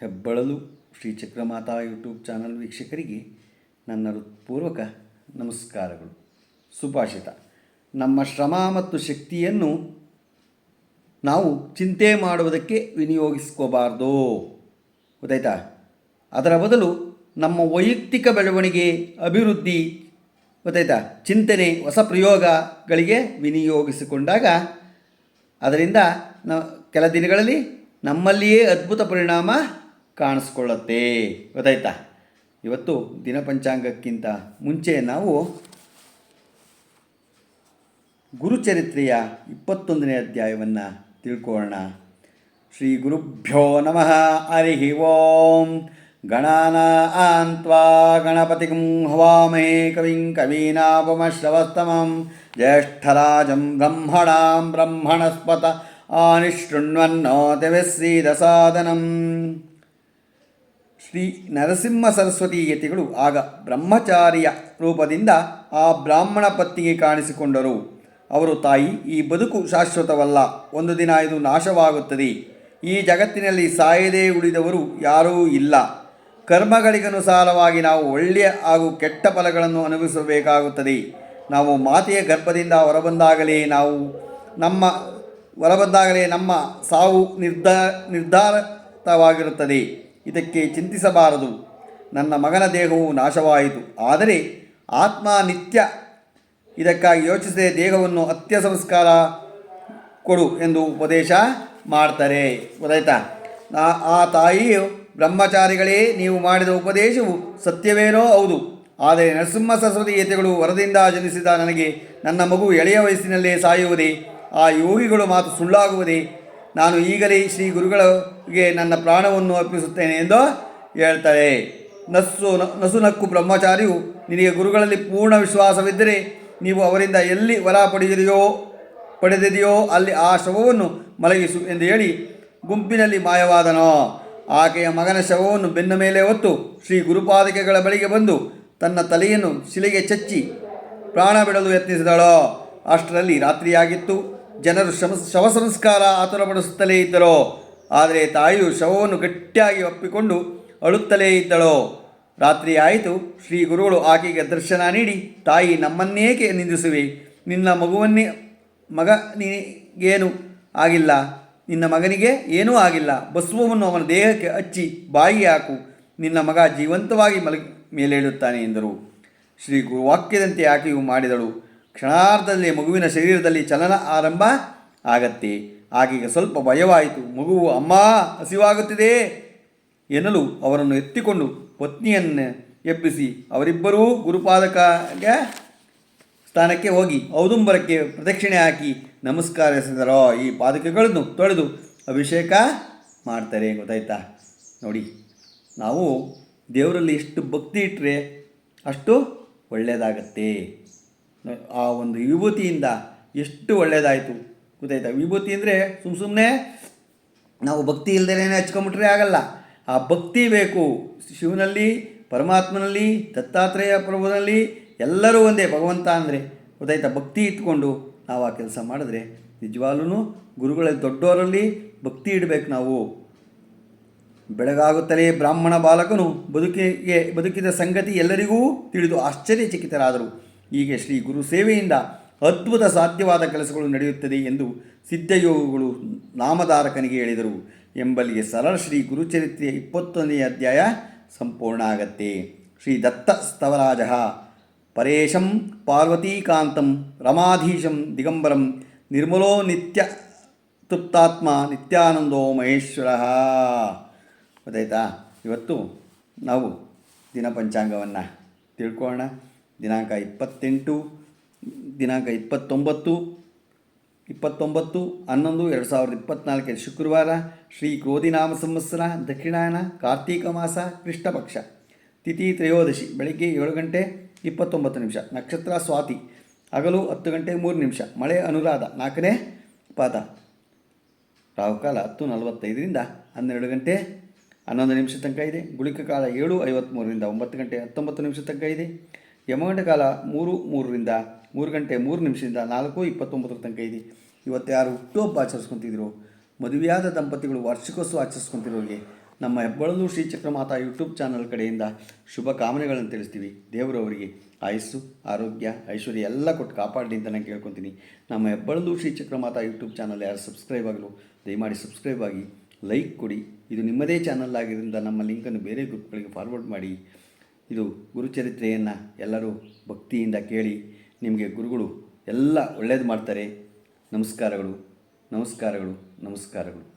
ಹೆಬ್ಬಳಲು Shri Chakramata YouTube channel ವೀಕ್ಷಕರಿಗೆ ನನ್ನ ಹೃತ್ಪೂರ್ವಕ ನಮಸ್ಕಾರಗಳು. ಸುಭಾಷಿತ. ನಮ್ಮ ಶ್ರಮ ಮತ್ತು ಶಕ್ತಿಯನ್ನು ನಾವು ಚಿಂತೆ ಮಾಡುವುದಕ್ಕೆ ವಿನಿಯೋಗಿಸ್ಕೋಬಾರ್ದು. ಗೊತ್ತಾಯ್ತಾ? ಅದರ ಬದಲು ನಮ್ಮ ವೈಯಕ್ತಿಕ ಬೆಳವಣಿಗೆ, ಅಭಿವೃದ್ಧಿ, ಗೊತ್ತಾಯ್ತಾ? ಚಿಂತನೆ, ಹೊಸ ಪ್ರಯೋಗಗಳಿಗೆ ವಿನಿಯೋಗಿಸಿಕೊಂಡಾಗ ಅದರಿಂದ ನ, ಕೆಲ ದಿನಗಳಲ್ಲಿ ನಮ್ಮಲ್ಲಿಯೇ ಅದ್ಭುತ ಪರಿಣಾಮ ಕಾಣಿಸ್ಕೊಳ್ಳುತ್ತೆ ಗೊತ್ತಾಯ್ತಾ ಇವತ್ತು ದಿನಪಂಚಾಂಗಕ್ಕಿಂತ ಮುಂಚೆ ನಾವು ಗುರುಚರಿತ್ರೆಯ ಇಪ್ಪತ್ತೊಂದನೇ ಅಧ್ಯಾಯವನ್ನು ತಿಳ್ಕೊಳ್ಳೋಣ ಶ್ರೀ ಗುರುಭ್ಯೋ ನಮಃ ಹರಿ ಓಂ ಗಣಾನಾನ್ತ್ವಾ ಗಣಪತಿಂ ಹವಾಮಹೇ ಕವಿಂ ಕವೀನಾಪಮಶ್ರವಸ್ತಮಂ ಜ್ಯೇಷ್ಠರಾಜಂ ಬ್ರಹ್ಮಣಾಂ ಬ್ರಹ್ಮಣಸ್ಪತ ಆನಿಶೃಣ್ವನ್ನೋತಿವಿಶ್ರೀದಸಾದನಂ ಶ್ರೀ ನರಸಿಂಹ ಸರಸ್ವತಿ ಯತಿಗಳು ಆಗ ಬ್ರಹ್ಮಚಾರಿಯ ರೂಪದಿಂದ ಆ ಬ್ರಾಹ್ಮಣ ಪತ್ನಿಗೆ ಕಾಣಿಸಿಕೊಂಡರು. ಅವರು, ತಾಯಿ, ಈ ಬದುಕು ಶಾಶ್ವತವಲ್ಲ. ಒಂದು ದಿನ ಇದು ನಾಶವಾಗುತ್ತದೆ. ಈ ಜಗತ್ತಿನಲ್ಲಿ ಸಾಯದೇ ಉಳಿದವರು ಯಾರೂ ಇಲ್ಲ. ಕರ್ಮಗಳಿಗನುಸಾರವಾಗಿ ನಾವು ಒಳ್ಳೆಯ ಹಾಗೂ ಕೆಟ್ಟ ಫಲಗಳನ್ನು ಅನುಭವಿಸಬೇಕಾಗುತ್ತದೆ. ನಾವು ಮಾತೆಯ ಗರ್ಭದಿಂದ ಹೊರಬಂದಾಗಲೇ ನಾವು ನಮ್ಮ, ಹೊರಬಂದಾಗಲೇ ನಮ್ಮ ಸಾವು ನಿರ್ಧಾ, ನಿರ್ಧಾರಿತವಾಗಿರುತ್ತದೆ. ಇದಕ್ಕೆ ಚಿಂತಿಸಬಾರದು. ನನ್ನ ಮಗನ ದೇಹವು ನಾಶವಾಯಿತು. ಆದರೆ ಆತ್ಮ ನಿತ್ಯ ಇದಕ್ಕಾಗಿ ಯೋಚಿಸದೆ ದೇಹವನ್ನು ಅತ್ಯ ಸಂಸ್ಕಾರ ಕೊಡು ಎಂದು ಉಪದೇಶ ಮಾಡ್ತಾರೆ. ಗೊತ್ತಾಯ್ತಾ? ಆ- ತಾಯಿಯು ಬ್ರಹ್ಮಚಾರಿಗಳೇ, ನೀವು ಮಾಡಿದ ಉಪದೇಶವು ಸತ್ಯವೇನೋ ಹೌದು. ಆದರೆ ನರಸಿಂಹ ಸರಸ್ವತಿ ಯತಿಗಳು ವರದಿಂದ ಜನಿಸಿದ ನನಗೆ ನನ್ನ ಮಗು ಎಳೆಯ ವಯಸ್ಸಿನಲ್ಲೇ ಸಾಯುವುದೇ. ಆ ಯೋಗಿಗಳು ಮಾತು ಸುಳ್ಳಾಗುವುದೇ. ನಾನು ಈಗಲೇ ಶ್ರೀ ಗುರುಗಳಿಗೆ ನನ್ನ ಪ್ರಾಣವನ್ನು ಅರ್ಪಿಸುತ್ತೇನೆ ಎಂದು ಹೇಳ್ತಾರೆ ನಸು ನಸುನಕ್ಕು ಬ್ರಹ್ಮಚಾರಿಯು, ನಿನಗೆ ಗುರುಗಳಲ್ಲಿ ಪೂರ್ಣ ವಿಶ್ವಾಸವಿದ್ದರೆ ನೀವು ಅವರಿಂದ ಎಲ್ಲಿ ವರ ಪಡೆದಿದೆಯೋ ಪಡೆದಿದೆಯೋ ಅಲ್ಲಿ ಆ ಶವವನ್ನು ಮಲಗಿಸು ಎಂದು ಹೇಳಿ ಗುಂಪಿನಲ್ಲಿ ಮಾಯವಾದನೋ. ಆಕೆಯ ಮಗನ ಶವವನ್ನು ಬೆನ್ನ ಮೇಲೆ ಹೊತ್ತು ಶ್ರೀ ಗುರುಪಾದಕೆಗಳ ಬಳಿಗೆ ಬಂದು ತನ್ನ ತಲೆಯನ್ನು ಶಿಲೆಗೆ ಚಚ್ಚಿ ಪ್ರಾಣ ಬಿಡಲು ಯತ್ನಿಸಿದಳೋ. ಅಷ್ಟರಲ್ಲಿ ರಾತ್ರಿಯಾಗಿತ್ತು. ಜನರು ಶವ ಶವ ಸಂಸ್ಕಾರ ಆತುರಪಡಿಸುತ್ತಲೇ ಇದ್ದರೋ, ಆದರೆ ತಾಯಿಯು ಶವವನ್ನು ಗಟ್ಟಿಯಾಗಿ ಒಪ್ಪಿಕೊಂಡು ಅಳುತ್ತಲೇ ಇದ್ದಳೋ. ರಾತ್ರಿ ಆಯಿತು, ಶ್ರೀ ಗುರುಗಳು ಆಕೆಗೆ ದರ್ಶನ ನೀಡಿ, ತಾಯಿ ನಮ್ಮನ್ನೇಕೆ ನಿಂದಿಸುವೆ? ನಿನ್ನ ಮಗುವನ್ನೇ, ಮಗ ನಿನಗೇನು ಆಗಿಲ್ಲ. ನಿನ್ನ ಮಗನಿಗೆ ಏನೂ ಆಗಿಲ್ಲ. ಬಸವವನ್ನು ಅವನ ದೇಹಕ್ಕೆ ಹಚ್ಚಿ ಬಾಯಿಗೆ ಹಾಕು. ನಿನ್ನ ಮಗ ಜೀವಂತವಾಗಿ ಮಲಗಿ, ಮೇಲೇಳುತ್ತಾನೆ ಎಂದರು. ಶ್ರೀ ಗುರುವಾಕ್ಯದಂತೆ ಆಕೆಯು ಮಾಡಿದಳು. ಕ್ಷಣಾರ್ಧದಲ್ಲಿ ಮಗುವಿನ ಶರೀರದಲ್ಲಿ ಚಲನ ಆರಂಭ ಆಗತ್ತೆ. ಆಕೆಗೆ ಸ್ವಲ್ಪ ಭಯವಾಯಿತು. ಮಗುವು, ಅಮ್ಮ, ಹಸಿವಾಗುತ್ತಿದೆ. ಎನ್ನಲು ಅವರನ್ನು ಎತ್ತಿಕೊಂಡು ಪತ್ನಿಯನ್ನು ಎಬ್ಬಿಸಿ ಅವರಿಬ್ಬರೂ ಗುರುಪಾದಕಗೆ ಸ್ಥಾನಕ್ಕೆ ಹೋಗಿ ಔದುಂಬರಕ್ಕೆ ಪ್ರದಕ್ಷಿಣೆ ಹಾಕಿ ನಮಸ್ಕಾರಿಸಿದರು ಈ ಪಾದಕಗಳನ್ನು ತೊಳೆದು ಅಭಿಷೇಕ ಮಾಡ್ತಾರೆ. ಗೊತ್ತಾಯ್ತಾ? ನೋಡಿ, ನಾವು ದೇವರಲ್ಲಿ ಎಷ್ಟು ಭಕ್ತಿ ಇಟ್ಟರೆ ಅಷ್ಟು ಒಳ್ಳೆಯದಾಗತ್ತೆ. ಆ ಒಂದು ವಿಭೂತಿಯಿಂದ ಎಷ್ಟು ಒಳ್ಳೆಯದಾಯಿತು ಗೊತ್ತಾಯ್ತಾ? ವಿಭೂತಿ ಅಂದರೆ ಸುಮ್ಮ ಸುಮ್ಮನೆ ನಾವು ಭಕ್ತಿ ಇಲ್ಲದೇ ಹಚ್ಕೊಂಬಿಟ್ರೆ ಆಗಲ್ಲ. ಆ ಭಕ್ತಿ ಬೇಕು. ಶಿವನಲ್ಲಿ, ಪರಮಾತ್ಮನಲ್ಲಿ, ದತ್ತಾತ್ರೇಯ ಪ್ರಭುನಲ್ಲಿ ಎಲ್ಲರೂ ಒಂದೇ, ಭಗವಂತ ಅಂದರೆ. ಗೊತ್ತಾಯ್ತಾ? ಭಕ್ತಿ ಇಟ್ಕೊಂಡು ನಾವು ಆ ಕೆಲಸ ಮಾಡಿದ್ರೆ ನಿಜವಾಗ್ಲೂ ಗುರುಗಳ ದೊಡ್ಡವರಲ್ಲಿ ಭಕ್ತಿ ಇಡಬೇಕು ನಾವು. ಬೆಳಗಾಗುತ್ತಲೇ ಬ್ರಾಹ್ಮಣ ಬಾಲಕನು ಬದುಕಿಗೆ, ಬದುಕಿದ ಸಂಗತಿ ಎಲ್ಲರಿಗೂ ತಿಳಿದು ಆಶ್ಚರ್ಯಚಕಿತರಾದರು. ಹೀಗೆ ಶ್ರೀ ಗುರು ಸೇವೆಯಿಂದ ಅದ್ಭುತ ಸಾಧ್ಯವಾದ ಕೆಲಸಗಳು ನಡೆಯುತ್ತದೆ ಎಂದು ಸಿದ್ಧಯೋಗಿಗಳು ನಾಮಧಾರಕನಿಗೆ ಹೇಳಿದರು. ಎಂಬಲ್ಲಿಗೆ ಸರಳ ಶ್ರೀ ಗುರುಚರಿತ್ರೆಯ ಇಪ್ಪತ್ತೊಂದನೇ ಅಧ್ಯಾಯ ಸಂಪೂರ್ಣ ಆಗತ್ತೆ. ಶ್ರೀ ದತ್ತ ಸ್ತವರಾಜ, ಪರೇಶಂ ಪಾರ್ವತೀಕಾಂತಂ ರಮಾಧೀಶಂ ದಿಗಂಬರಂ ನಿರ್ಮಲೋ ನಿತ್ಯ ತೃಪ್ತಾತ್ಮ ನಿತ್ಯಾನಂದೋ ಮಹೇಶ್ವರ. ಗೊತ್ತಾಯ್ತಾ? ಇವತ್ತು ನಾವು ದಿನಪಂಚಾಂಗವನ್ನು ತಿಳ್ಕೊಳ್ಳೋಣ. ದಿನಾಂಕ ಇಪ್ಪತ್ತೆಂಟು, ದಿನಾಂಕ ಇಪ್ಪತ್ತೊಂಬತ್ತು ಇಪ್ಪತ್ತೊಂಬತ್ತು, ಹನ್ನೊಂದು, ಎರಡು ಸಾವಿರದ ಇಪ್ಪತ್ತ್ನಾಲ್ಕರ ಶುಕ್ರವಾರ ಶ್ರೀ ಕ್ರೋಧಿನಾಮ ಸಂವತ್ಸರ, ದಕ್ಷಿಣಾಯನ, ಕಾರ್ತೀಕ ಮಾಸ, ಕೃಷ್ಣಪಕ್ಷ. ತಿಥಿ ತ್ರಯೋದಶಿ, ಬೆಳಗ್ಗೆ ಏಳು ಗಂಟೆ ಇಪ್ಪತ್ತೊಂಬತ್ತು ನಿಮಿಷ. ನಕ್ಷತ್ರ ಸ್ವಾತಿ, ಹಗಲು ಹತ್ತು ಗಂಟೆ ಮೂರು ನಿಮಿಷ. ಮಳೆ ಅನುರಾಧ, ನಾಲ್ಕನೇ ಪಾದ. ರಾಹುಕಾಲ ಹತ್ತು ನಲವತ್ತೈದರಿಂದ ಹನ್ನೆರಡು ಗಂಟೆ ಹನ್ನೊಂದು ನಿಮಿಷ ತನಕ ಇದೆ. ಗುಳಿಕ ಕಾಲ ಏಳು ಐವತ್ತ್ಮೂರರಿಂದ ಒಂಬತ್ತು ಗಂಟೆ ಹತ್ತೊಂಬತ್ತು ನಿಮಿಷ ತನಕ ಇದೆ. ಯಮಗಂಟ ಕಾಲ ಮೂರು, ಮೂರರಿಂದ ಮೂರು ಗಂಟೆ ಮೂರು ನಿಮಿಷದಿಂದ ನಾಲ್ಕು, ಇಪ್ಪತ್ತೊಂಬತ್ತರ ತನಕ ಇದೆ. ಇವತ್ತು ಯಾರು ಹುಟ್ಟುಹಬ್ಬ ಆಚರಿಸ್ಕೊತಿದ್ರು? ಮದುವೆಯಾದ ದಂಪತಿಗಳು ವಾರ್ಷಿಕೋತ್ಸವ ಆಚರಿಸ್ಕೊತಿರೋರಿಗೆ ನಮ್ಮ ಹೆಬ್ಬಳಲು ಶ್ರೀ ಚಕ್ರಮಾತಾ ಯೂಟ್ಯೂಬ್ ಚಾನಲ್ ಕಡೆಯಿಂದ ಶುಭ ಕಾಮನೆಗಳನ್ನು ತಿಳಿಸ್ತೀವಿ. ದೇವರವರಿಗೆ ಆಯಸ್ಸು, ಆರೋಗ್ಯ, ಐಶ್ವರ್ಯ ಎಲ್ಲ ಕೊಟ್ಟು ಕಾಪಾಡಲಿ ಅಂತ ನಾನು ಕೇಳ್ಕೊತೀನಿ. ನಮ್ಮ ಹೆಬ್ಬಳಲು ಶ್ರೀ ಚಕ್ರಮಾತಾ ಯೂಟ್ಯೂಬ್ ಚಾನಲ್ ಯಾರು ಸಬ್ಸ್ಕ್ರೈಬ್ ಆಗಲು ದಯಮಾಡಿ ಸಬ್ಸ್ಕ್ರೈಬ್ ಆಗಿ ಲೈಕ್ ಕೊಡಿ. ಇದು ನಿಮ್ಮದೇ ಚಾನಲ್ ಆಗಿದ್ದರಿಂದ ನಮ್ಮ ಲಿಂಕನ್ನು ಬೇರೆ ಗ್ರೂಪ್ಗಳಿಗೆ ಫಾರ್ವರ್ಡ್ ಮಾಡಿ. ಇದು ಗುರುಚರಿತ್ರೆಯನ್ನು ಎಲ್ಲರೂ ಭಕ್ತಿಯಿಂದ ಕೇಳಿ ನಿಮಗೆ ಗುರುಗಳು ಎಲ್ಲ ಒಳ್ಳೆಯದು ಮಾಡ್ತಾರೆ. ನಮಸ್ಕಾರಗಳು. ನಮಸ್ಕಾರಗಳು. ನಮಸ್ಕಾರಗಳು.